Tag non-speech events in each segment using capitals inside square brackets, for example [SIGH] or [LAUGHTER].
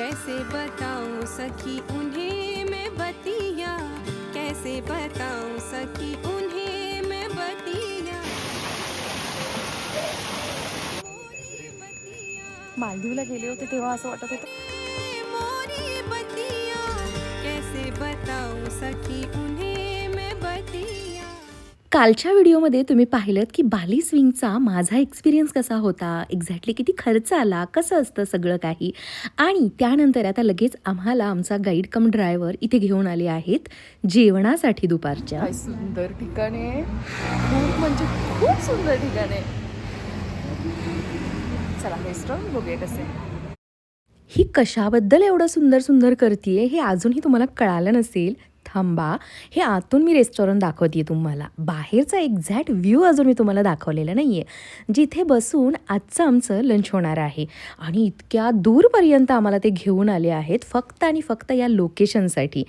कैसे बताऊं सखी उन्हें मैं बतिया। कैसे बताऊं सखी उन्हें मैं बतिया। मालदीवला गेले होते तेव्हा असं वाटत होतं. मोरी बतिया। कैसे बताऊं सखी कालच्या व्हिडिओमध्ये तुम्ही पाहिलं की बाली स्विंगचा माझा एक्सपिरियन्स कसा होता? एक्झॅक्टली किती खर्च आला? कसं असतं सगळं काही? आणि त्यानंतर आता लगेच आम्हाला आमचा गाईड कम ड्रायव्हर इथे घेऊन आले आहेत जेवणासाठी दुपारच्या. सुंदर ठिकाण. आहे खूप म्हणजे खूप सुंदर ठिकाण. आहे चला रेस्टॉरंट बघूया कसे. ही कशाबद्दल एवढं सुंदर सुंदर करते हे अजूनही तुम्हाला कळालं नसेल. थांबा. हे आतून मी रेस्टॉरंट दाखवते तुम्हाला. बाहेरचा एक्झॅक्ट व्ह्यू अजून मी तुम्हाला दाखवलेला नाही आहे जिथे बसून आजचं आमचं लंच होणार आहे. आणि इतक्या दूरपर्यंत आम्हाला ते घेऊन आले आहेत फक्त आणि फक्त या लोकेशनसाठी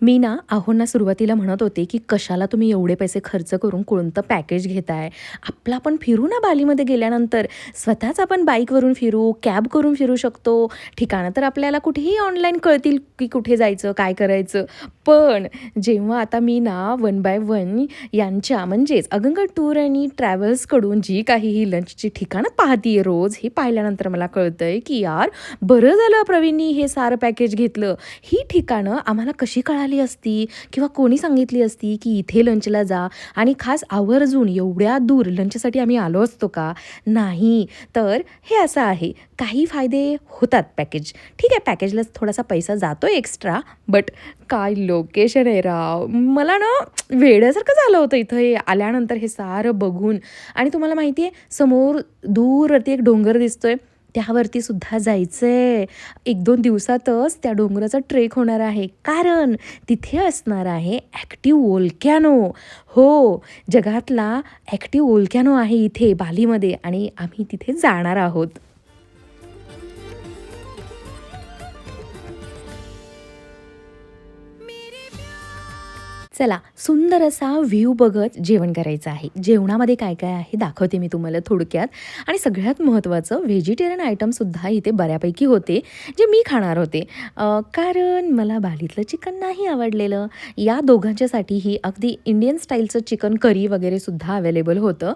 मी ना आहोंना सुरुवातीला म्हणत होते की कशाला तुम्ही एवढे पैसे खर्च करून कोणतं पॅकेज घेताय? आपला पण फिरू ना बालीमध्ये गेल्यानंतर. स्वतःच आपण बाईकवरून फिरू कॅब करून फिरू शकतो. ठिकाणं तर आपल्याला कुठेही ऑनलाईन कळतील की कुठे जायचं काय करायचं. पण जेव्हा आता मी ना वन बाय वन यांच्या म्हणजेच अगंग टूर आणि ट्रॅव्हल्सकडून जी काही ही लंचची ठिकाणं पाहतीये रोज हे पाहिल्यानंतर मला कळतंय की यार बरं झालं प्रवीणनी हे सारं पॅकेज घेतलं. ही ठिकाणं आम्हाला कशी कळाली? आली असती किंवा कोणी सांगितली असती की इथे लंचला जा आणि खास आवर्जून एवढ्या दूर लंचसाठी आम्ही आलो असतो का? नाही. तर हे असं आहे. काही फायदे होतात पॅकेज ठीक आहे पॅकेजला थोडासा पैसा जातो एक्स्ट्रा बट काय लोकेशन आहे राव? मला ना वेड्यासारखं झालं होतं इथं हे आल्यानंतर हे सारं बघून. आणि तुम्हाला माहिती आहे समोर दूरवरती एक डोंगर दिसतोय. त्यावरती सुद्धा जायचं आहे एक दोन दिवसातच त्या डोंगराचा ट्रेक होणार आहे. कारण तिथे असणार आहे ॲक्टिव्ह ओल्कॅनो हो जगातला ॲक्टिव्ह ओलक्यानो आहे इथे बालीमध्ये आणि आम्ही तिथे जाणार आहोत. चला सुंदर असा व्ह्यू बघत जेवण करायचं आहे. जेवणामध्ये काय काय आहे दाखवते मी तुम्हाला थोडक्यात. आणि सगळ्यात महत्त्वाचं व्हेजिटेरियन आयटमसुद्धा इथे बऱ्यापैकी होते जे मी खाणार होते. कारण मला बालीतलं चिकन नाही आवडलेलं. या दोघांच्यासाठीही अगदी इंडियन स्टाईलचं चिकन करी वगैरेसुद्धा अवेलेबल होतं.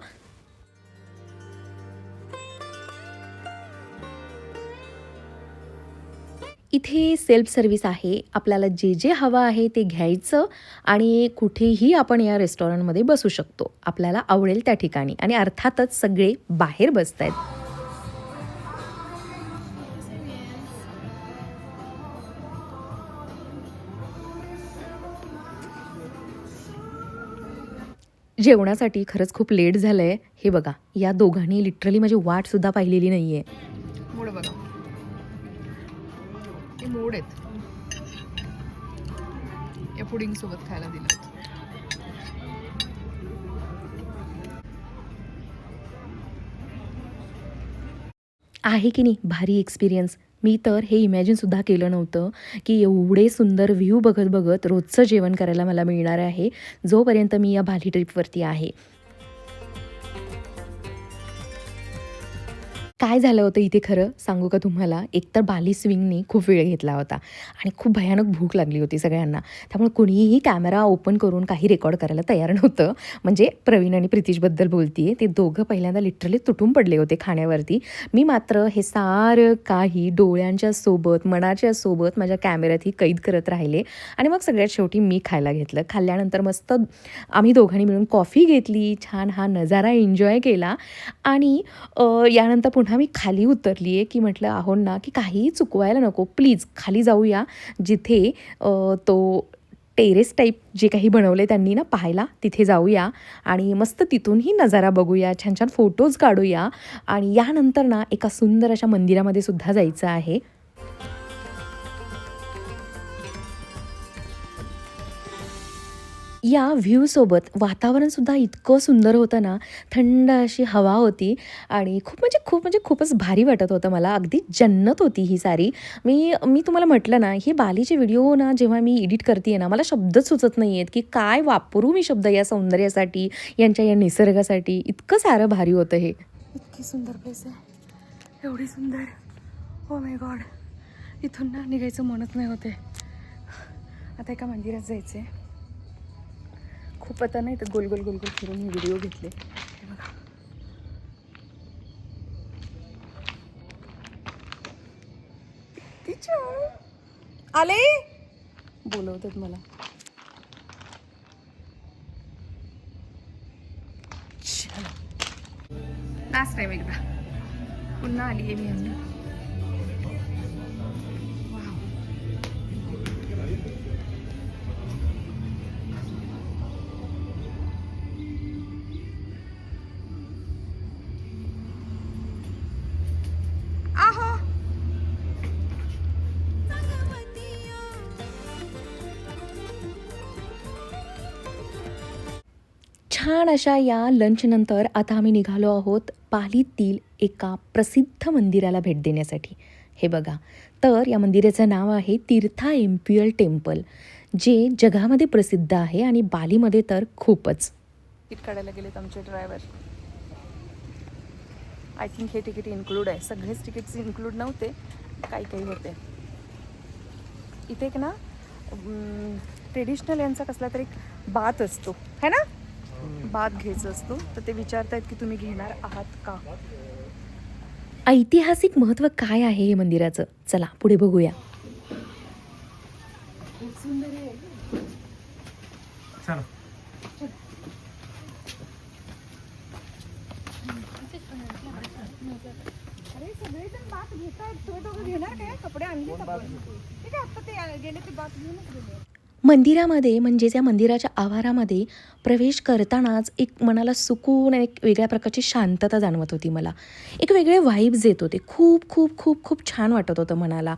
इथे सेल्फ सर्विस आहे. आपल्याला जे जे हवं आहे ते घ्यायचं आणि कुठेही आपण या रेस्टॉरंटमध्ये बसू शकतो. आपल्याला आवडेल त्या ठिकाणी. आणि अर्थातच सगळे बाहेर बसत आहेत जेवणासाठी खरंच खूप लेट झालं आहे हे बघा या दोघांनी लिटरली माझी वाटसुद्धा पाहिलेली नाही आहे मोड आहेत. या पुडिंग सोबत खायला दिलं आहे की नाही भारी एक्सपिरियन्स मी तर हे इमॅजिनसुद्धा केलं नव्हतं की एवढे सुंदर व्ह्यू बघत बघत रोजचं जेवण करायला मला मिळणार आहे. जोपर्यंत मी या भाली ट्रिपवरती आहे. काय झालं होतं इथे खरं? सांगू का तुम्हाला? एकतर बाली स्विंगनी खूप वेळ घेतला होता आणि खूप भयानक भूक लागली होती सगळ्यांना. त्यामुळे कोणीही कॅमेरा ओपन करून काही रेकॉर्ड करायला तयार नव्हतं. म्हणजे प्रवीण आणि प्रितीशबद्दल बोलतीये. ते दोघं पहिल्यांदा लिटरली तुटून पडले होते खाण्यावरती. मी मात्र हे सारं काही डोळ्यांच्या सोबत मनाच्या सोबत माझ्या कॅमेऱ्यातही कैद करत राहिले आणि मग सगळ्यात शेवटी मी खायला घेतलं. खाल्ल्यानंतर मस्त आम्ही दोघांनी मिळून कॉफी घेतली. छान हा नजारा एन्जॉय केला आणि यानंतर पुन्हा मी खाली उतरली आहे की म्हटलं आहो ना की काहीही चुकवायला नको. प्लीज खाली जाऊया जिथे तो टेरेस टाईप जे काही बनवले त्यांनी ना पाहायला तिथे जाऊया आणि मस्त तिथूनही नजारा बघूया छान छान फोटोज काढूया आणि यानंतर ना एका सुंदर अशा मंदिरामध्ये सुद्धा जायचं आहे. या व्ह्यूसोबत वातावरणसुद्धा इतकं सुंदर होतं ना थंड अशी हवा होती आणि खूप म्हणजे खूप म्हणजे खूपच भारी वाटत होतं मला. अगदी जन्नत होती ही सारी. मी मी तुम्हाला म्हटलं ना हे बालीचे व्हिडिओ ना जेव्हा मी एडिट करते ना मला शब्दच सुचत नाही आहेत की काय वापरू मी शब्द या सौंदर्यासाठी यांच्या या निसर्गासाठी. इतकं सारं भारी होतं हे. इतकी सुंदर प्लेस आहे. एवढी सुंदर. हो माय गॉड इथून ना निघायचं म्हणत नाही होते आता एका मंदिरात जायचं आहे खूप आता नाही तर गोल गोल गोल गोल फिरून मी व्हिडिओ घेतले. बघा. आले? बोलवतात मला. लास्ट टाइम एकदा. पुन्हा आली आहे मी छान अशा या लंचनंतर आता आम्ही निघालो आहोत पालीतील एका प्रसिद्ध मंदिराला भेट देण्यासाठी. हे बघा. तर या मंदिराचं नाव आहे तीर्था एम्प्युअल टेम्पल जे जगामध्ये प्रसिद्ध आहे आणि बालीमध्ये तर खूपच. तिकीट काढायला गेलेत आमचे ड्रायव्हर आय थिंक हे तिकीट इन्क्लूड आहे. सगळेच तिकीट्स इन्क्लूड नव्हते. काही काही होते. इथे एक ना ट्रेडिशनल यांचा कसला तरी एक बात असतो. है ना? बात घ्यायचा असतो तर ते विचारतायत की तुम्ही घेणार आहात का? ऐतिहासिक महत्त्व काय आहे हे मंदिराचं? चला पुढे बघूया. चला. अरे सगळेजण बात घेतायत तुम्ही दोघं घेणार काय? कपडे आणले ठीक आहे आता ते गेले ते बात घेऊनच गेले. मंदिरामध्ये म्हणजेच या मंदिराच्या आवारामध्ये प्रवेश करतानाच एक मनाला सुकून एक वेगळ्या प्रकारची शांतता जाणवत होती मला. एक वेगळे व्हाईब्स येत होते. खूप खूप खूप खूप छान वाटत होतं मनाला.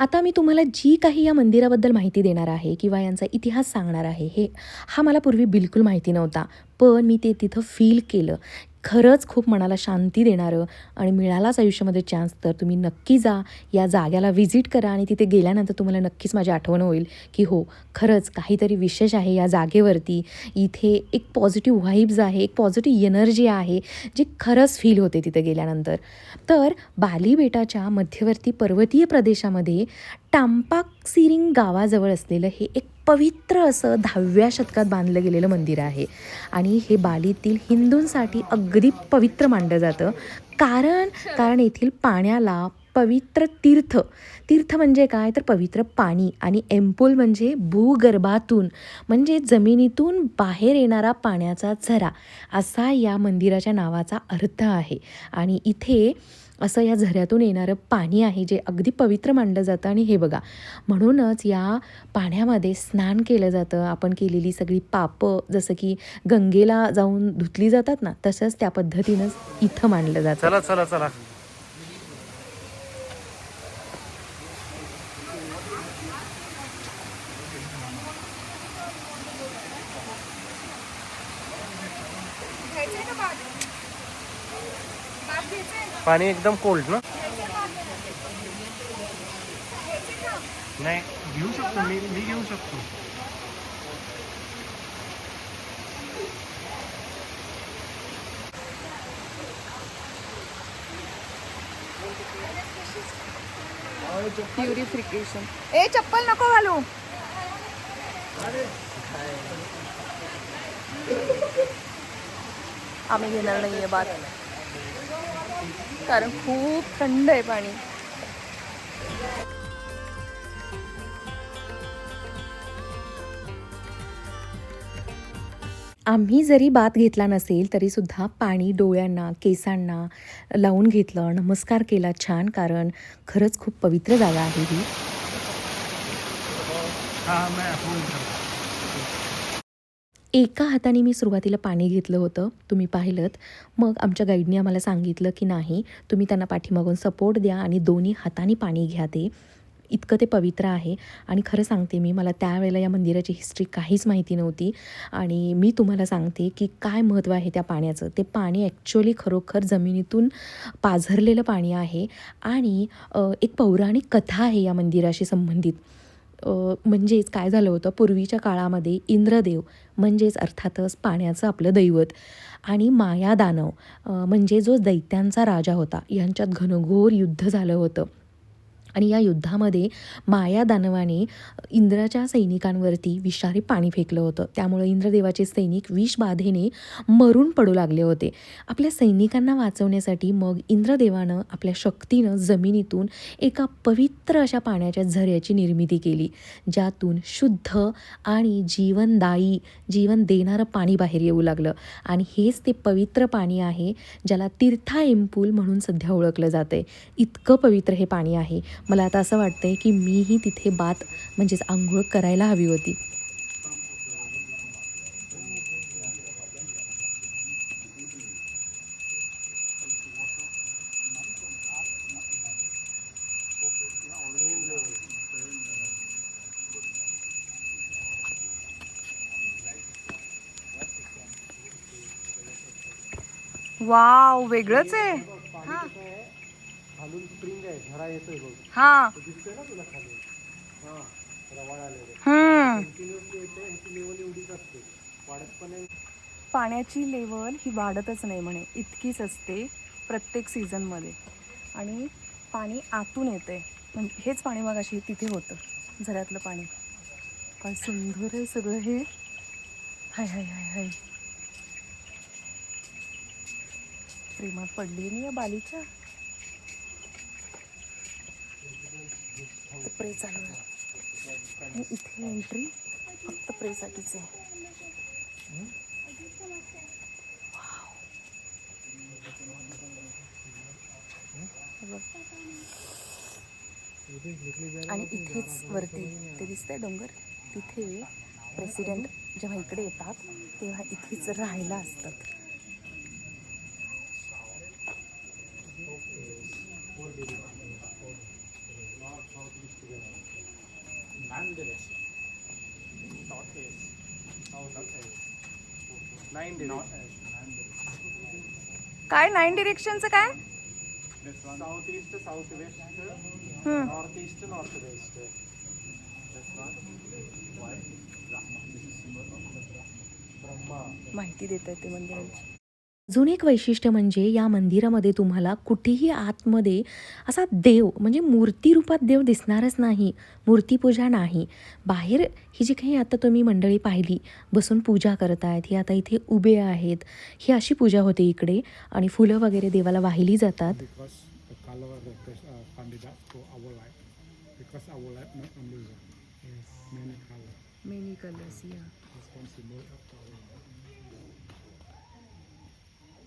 आता मी तुम्हाला जी काही या मंदिराबद्दल माहिती देणार आहे किंवा यांचा इतिहास सांगणार आहे हे हा मला पूर्वी बिलकुल माहिती नव्हता. पण मी ते तिथं फील केलं. खरंच खूप मनाला शांती देणारं आणि मिळालाच आयुष्यामध्ये चान्स तर तुम्ही नक्की जा या जाग्याला व्हिजिट करा आणि तिथे गेल्यानंतर तुम्हाला नक्कीच माझी आठवण होईल की हो खरंच काहीतरी विशेष आहे या जागेवरती. इथे एक पॉझिटिव्ह व्हाईब्ज आहे एक पॉझिटिव्ह एनर्जी आहे जी खरंच फील होते तिथे गेल्यानंतर. तर बाली बेटाच्या मध्यवर्ती पर्वतीय प्रदेशामध्ये तांपाक सिरिंग गावाजवळ असलेलं हे एक पवित्र असं दहाव्या शतकात बांधलं गेलेलं मंदिर आहे. आणि हे बालीतील हिंदूंसाठी अगदी पवित्र मानलं जातं. कारण कारण येथील पाण्याला पवित्र तीर्थ तीर्थ म्हणजे काय? तर पवित्र पाणी आणि एम्पोल म्हणजे भूगर्भातून म्हणजे जमिनीतून बाहेर येणारा पाण्याचा झरा असा या मंदिराच्या नावाचा अर्थ आहे. आणि इथे असं या झऱ्यातून येणारं पाणी आहे जे अगदी पवित्र मानलं जातं आणि हे बघा म्हणूनच या पाण्यामध्ये स्नान केलं जातं. आपण केलेली सगळी पापं जसं की गंगेला जाऊन धुतली जातात ना तसंच त्या पद्धतीनंच इथं मानलं जातं. चला चला चला. पाणी एकदम कोल्ड ना? नाही घेऊ शकतो मी मी घेऊ शकतो. प्युरिफिकेशन ए चप्पल नको घालू. आम्ही घेणार नाहीये बात. कारण खूप थंड आहे पाणी. आम्ही जरी बात घेतला नसेल तरी सुद्धा पाणी डोळ्यांना केसांना लावून घेतलं नमस्कार केला छान कारण खरंच खूप पवित्र जागा आहे ही. हा मैं फोन करतो एका हाताने मी सुरुवातीला पाणी घेतलं होतं तुम्ही पाहिलं मग आमच्या गाईडने आम्हाला सांगितलं की नाही तुम्ही त्यांना पाठीमागून सपोर्ट द्या आणि दोन्ही हाताने पाणी घ्या ते. इतकं ते पवित्र आहे. आणि खरं सांगते मी मला त्यावेळेला या मंदिराची हिस्ट्री काहीच माहिती नव्हती. आणि मी तुम्हाला सांगते की काय महत्त्व आहे त्या पाण्याचं. ते पाणी ॲक्च्युअली खरोखर जमिनीतून पाझरलेलं पाणी आहे. आणि एक पौराणिक कथा आहे या मंदिराशी संबंधित. म्हणजेच काय झालं होतं? पूर्वीच्या काळामध्ये इंद्रदेव म्हणजेच अर्थातच पाण्याचं आपलं दैवत आणि मायादानव म्हणजे जो दैत्यांचा राजा होता यांच्यात घनघोर युद्ध झालं होतं. आणि या युद्धामध्ये माया दानवाने इंद्राच्या सैनिकांवरती विषारी पाणी फेकलं होतं. त्यामुळे इंद्रदेवाचे सैनिक विषबाधेने मरून पडू लागले होते. आपल्या सैनिकांना वाचवण्यासाठी मग इंद्रदेवानं आपल्या शक्तीनं जमिनीतून एका पवित्र अशा पाण्याच्या झऱ्याची निर्मिती केली ज्यातून शुद्ध आणि जीवनदायी जीवन देणारं पाणी बाहेर येऊ लागलं. आणि हेच ते पवित्र पाणी आहे ज्याला तीर्था एम्पूल म्हणून सध्या ओळखलं जातं आहे इतकं पवित्र हे पाणी आहे. मला आता असं वाटतंय की मीही तिथे बात म्हणजेच आंघोळ करायला हवी होती. वाव वेगळंच आहे. खालून स्प्रिंग आहे झरा येतोय बघ. हा. दिसतोय ना तुला खाली? हा रवाळ आलेले हम्म. कंटिन्युअसली येते ह्याची लेवल एवढीच असते. वाढत पण आहे पाण्याची लेवल ही वाढतच नाही म्हणे. इतकीच असते प्रत्येक सीझनमध्ये आणि पाणी आतून येते म्हणजे हेच पाणी मग अशी तिथे होतं. झऱ्यातलं पाणी. काय सुंदर आहे सगळं हे. हाय हाय हाय हाय. प्रेमात पडली नाही या बालीच्या? प्रे चालू आहे. आणि इथे एंट्री फक्त प्रेसाठीच आहे. बघ. आणि इथेच वरती ते दिसतंय डोंगर. तिथे प्रेसिडेंट जेव्हा इकडे येतात तेव्हा इथेच राहायला असतात. नाईन डेज काय नाईन डिरेक्शनचं काय? South east south west hmm. North east north west Brahma माहिती देत आहे ते मंदिरांची. अजून एक वैशिष्ट्य म्हणजे या मंदिरामध्ये तुम्हाला कुठेही आतमध्ये असा देव म्हणजे मूर्ती रूपात देव दिसणारच नाही मूर्तीपूजा नाही. बाहेर ही जी काही आता तुम्ही मंडळी पाहिली बसून पूजा करत आहेत ही आता इथे उभे आहेत ही अशी पूजा होते इकडे आणि फुलं वगैरे देवाला वाहिली जातात. Because the color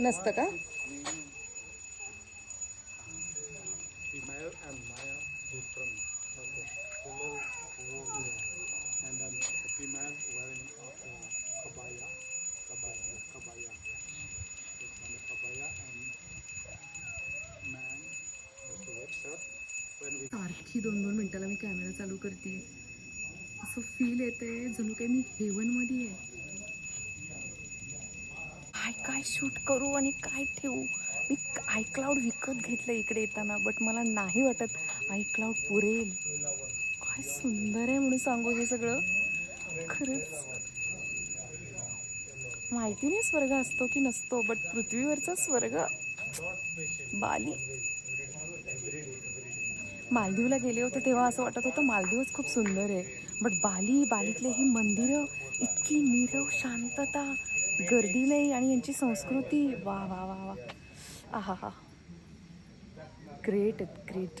नसतं का? सारखी दोन दोन मिनिटाला मी कॅमेरा चालू करते. असं फील येते जणू काही मी हेवनमध्ये आहे. काय शूट करू आणि काय ठेवू? मी आयक्लाउड विकत घेतलं इकडे येताना बट मला नाही वाटत आयक्लाउड पुरेल. काय सुंदर आहे म्हणून सांगू हे सगळं. खरंच. माहिती नाही स्वर्ग असतो की नसतो बट पृथ्वीवरचा स्वर्ग. बाली. मालदीवला गेले होते तेव्हा असं वाटत होतं मालदीवच खूप सुंदर आहे. बट बाली बालीतले ही मंदिरं इतकी नीरव शांतता. गर्दी नाही आणि यांची संस्कृती वा वा वा वा. आहा हा. ग्रेट ग्रेट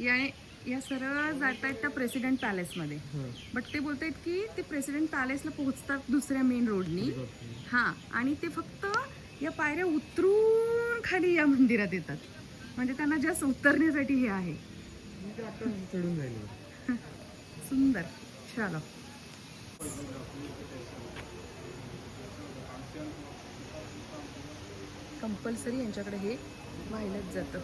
याने या सरळ जात आहेत त्या प्रेसिडेंट पॅलेसमध्ये बट ते बोलत आहेत की ते प्रेसिडेंट पॅलेसला पोहोचतात दुसऱ्या मेन रोडनी हां आणि ते फक्त या पायऱ्या उतरून खाली या मंदिरात येतात. म्हणजे त्यांना जास्त उतरण्यासाठी हे आहे. [LAUGHS] सुंदर. चलो. कंपल्सरी यांच्याकडे हे व्हायलाच जातं.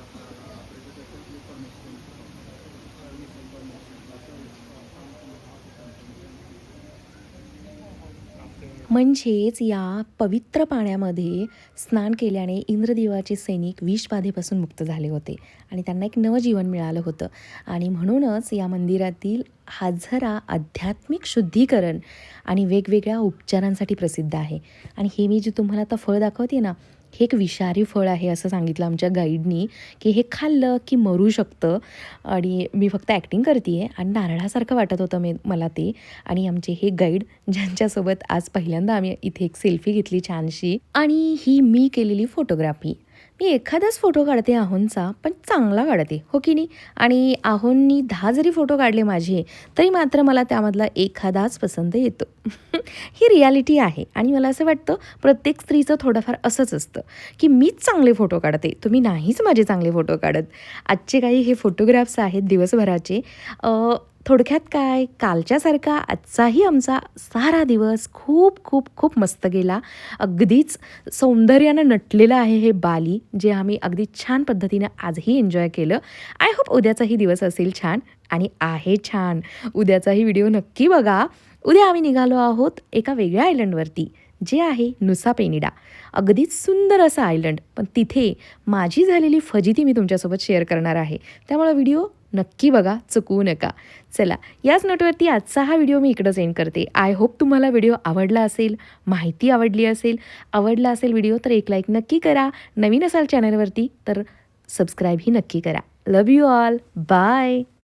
म्हणजेच या पवित्र पाण्यामध्ये स्नान केल्याने इंद्रदेवाचे सैनिक विषबाधेपासून मुक्त झाले होते आणि त्यांना एक नवजीवन मिळालं होतं. आणि म्हणूनच या मंदिरातील हाजरा आध्यात्मिक शुद्धीकरण आणि वेगवेगळ्या उपचारांसाठी प्रसिद्ध आहे. आणि हे मी जे तुम्हाला आता फळ दाखवते ना हे एक विषारी फळ आहे असं सांगितलं आमच्या गाईडनी की हे खाल्लं की मरू शकतं. आणि मी फक्त ॲक्टिंग करते आहे आणि नारळासारखं वाटत होतं मी मला ते. आणि आमचे हे गाईड ज्यांच्यासोबत आज पहिल्यांदा आम्ही इथे एक सेल्फी घेतली छानशी. आणि ही मी केलेली फोटोग्राफी मी एखादाच फोटो काढते आहोंचा पण चांगला काढते हो की नाही? आणि आहोंनी दहा जरी फोटो काढले माझे तरी मात्र मला त्यामधला एखादाच पसंत येतो. [LAUGHS] ही रियालिटी आहे आणि मला असं वाटतं प्रत्येक स्त्रीचं थोडंफार असंच असतं की मीच चांगले फोटो काढते तुम्ही नाहीच माझे चांगले फोटो काढत. आजचे काही हे फोटोग्राफ्स आहेत दिवसभराचे थोडक्यात काय? कालच्यासारखा आजचाही आमचा सारा दिवस खूप खूप खूप मस्त गेला. अगदीच सौंदर्यानं नटलेलं आहे हे बाली जे आम्ही अगदी छान पद्धतीनं आजही एन्जॉय केलं. आय होप उद्याचाही दिवस असेल छान आणि आहे छान. उद्याचाही व्हिडिओ नक्की बघा. उद्या आम्ही निघालो आहोत एका वेगळ्या आयलंडवरती जे आहे नुसा पेनिडा. अगदीच सुंदर असं आयलंड पण तिथे माझी झालेली फजिती मी तुमच्यासोबत शेअर करणार आहे. त्यामुळे व्हिडिओ नक्की बघा चुकवू नका. चला याच नोटवरती आजचा हा व्हिडिओ मी इकडंच एंड करते. आय होप तुम्हाला व्हिडिओ आवडला असेल माहिती आवडली असेल आवडला असेल व्हिडिओ तर एक लाईक नक्की करा. नवीन असाल चॅनलवरती तर सबस्क्राईबही नक्की करा. लव यू ऑल बाय